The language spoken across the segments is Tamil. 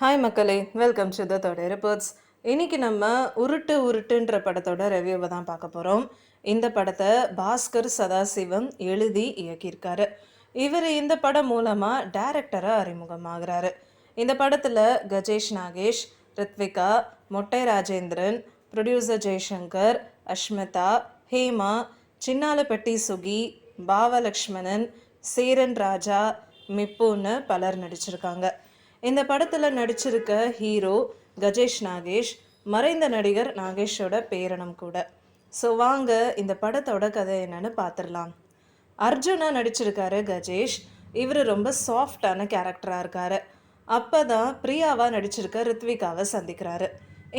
ஹாய் மக்களே. வெல்கம் டு த தொடர் ரிப்போர்ட்ஸ் இன்னைக்கு நம்ம உருட்டு உருட்டுன்ற படத்தோட ரிவ்யூவை தான் பார்க்க போகிறோம் இந்த படத்தை பாஸ்கர் சதாசிவம் எழுதி இயக்கியிருக்காரு. இவர் இந்த படம் மூலமாக டைரக்டராக அறிமுகமாகிறாரு. இந்த படத்தில் கஜேஷ் நாகேஷ் ரித்விகா மொட்டை ராஜேந்திரன் ப்ரொடியூசர் ஜெய்சங்கர் அஷ்மிதா ஹேமா சின்னாலப்பட்டி சுகி பாவலக்ஷ்மணன் சேரன் ராஜா மிப்புன்னு பலர் நடிச்சிருக்காங்க. இந்த படத்தில் நடிச்சிருக்க ஹீரோ கஜேஷ் நாகேஷ் மறைந்த நடிகர் நாகேஷோட பேரனும் கூட. ஸோ வாங்க இந்த படத்தோட கதை என்னன்னு பார்த்துடலாம் அர்ஜுனா நடிச்சிருக்காரு கஜேஷ். இவர் ரொம்ப சாஃப்டான கேரக்டராக இருக்காரு. அப்போ தான் பிரியாவாக நடிச்சிருக்க ரித்விகாவை சந்திக்கிறாரு.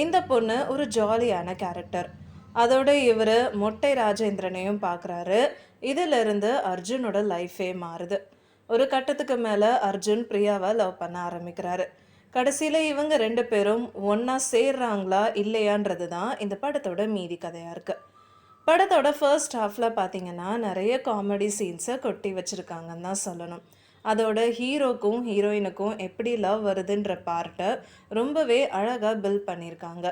இந்த பொண்ணு ஒரு ஜாலியான கேரக்டர். அதோட இவர் மொட்டை ராஜேந்திரனையும் பார்க்குறாரு இதிலிருந்து அர்ஜுனோட லைஃபே மாறுது. ஒரு கட்டத்துக்கு மேலே அர்ஜுன் பிரியாவை லவ் பண்ண ஆரம்பிக்கிறாரு. கடைசியில் இவங்க ரெண்டு பேரும் ஒன்றா சேர்றாங்களா இல்லையான்றது தான் இந்த படத்தோட மீதி கதையாக இருக்குது படத்தோட ஃபர்ஸ்ட் ஹாஃபில் பார்த்தீங்கன்னா நிறைய காமெடி சீன்ஸை கொட்டி வச்சுருக்காங்கன்னு தான் சொல்லணும். அதோட ஹீரோக்கும் ஹீரோயினுக்கும் எப்படி லவ் வருதுன்ற பார்ட்டை ரொம்பவே அழகாக பில்ட் பண்ணியிருக்காங்க.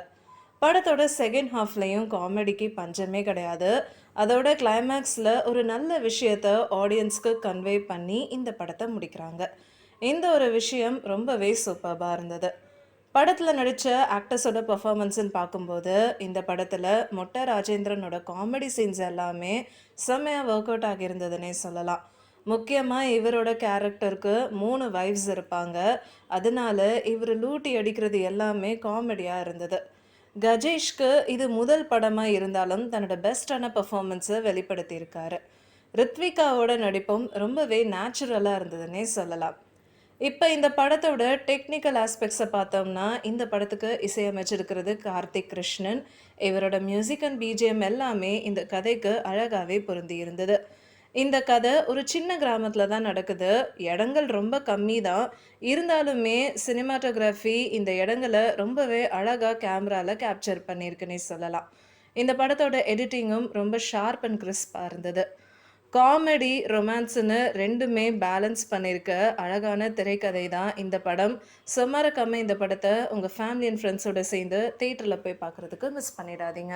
படத்தோட செகண்ட் ஹாஃப்லேயும் காமெடிக்கு பஞ்சமே கிடையாது. அதோட கிளைமேக்ஸில் ஒரு நல்ல விஷயத்த ஆடியன்ஸ்க்கு கன்வே பண்ணி இந்த படத்தை முடிக்கிறாங்க. இந்த ஒரு விஷயம் ரொம்பவே சூப்பர்பாக இருந்தது. படத்தில் நடித்த ஆக்டர்ஸோட பர்ஃபார்மன்ஸுன்னு பார்க்கும்போது இந்த படத்தில் மொட்டை ராஜேந்திரனோட காமெடி சீன்ஸ் எல்லாமே செம்மையாக ஒர்க் அவுட் ஆகியிருந்ததுன்னே சொல்லலாம். முக்கியமாக இவரோட கேரக்டருக்கு மூணு வைஃப்ஸ் இருப்பாங்க. அதனால இவர் லூட்டி அடிக்கிறது எல்லாமே காமெடியாக இருந்தது. கஜேஷ்க்கு இது முதல் படமாக இருந்தாலும் தன்னோட பெஸ்டான பர்ஃபார்மன்ஸை வெளிப்படுத்தியிருக்காரு. ரித்விகாவோட நடிப்பும் ரொம்பவே நேச்சுரலாக இருந்ததுன்னே சொல்லலாம். இப்போ இந்த படத்தோட டெக்னிக்கல் ஆஸ்பெக்ட்ஸை பார்த்தோம்னா இந்த படத்துக்கு இசையமைச்சிருக்கிறது கார்த்திக் கிருஷ்ணன். இவரோட மியூசிக் அண்ட் பிஜிஎம் எல்லாமே இந்த கதைக்கு அழகாகவே பொருந்தி இருந்தது இந்த கதை ஒரு சின்ன கிராமத்தில் தான் நடக்குது. இடங்கள் ரொம்ப கம்மி தான் இருந்தாலுமே சினிமாட்டோகிராஃபி இந்த இடங்களை ரொம்பவே அழகாக கேமராவில் கேப்சர் பண்ணியிருக்குன்னே சொல்லலாம். இந்த படத்தோட எடிட்டிங்கும் ரொம்ப ஷார்ப் அண்ட் கிறிஸ்பாக இருந்தது. காமெடி ரொமான்ஸ்னு ரெண்டுமே பேலன்ஸ் பண்ணியிருக்க அழகான திரைக்கதை தான் இந்த படம். சுமரக்கம்ம இந்த படத்தை உங்கள் ஃபேமிலி அண்ட் ஃப்ரெண்ட்ஸோட சேர்ந்து தேட்டரில் போய் பார்க்குறதுக்கு மிஸ் பண்ணிடாதீங்க.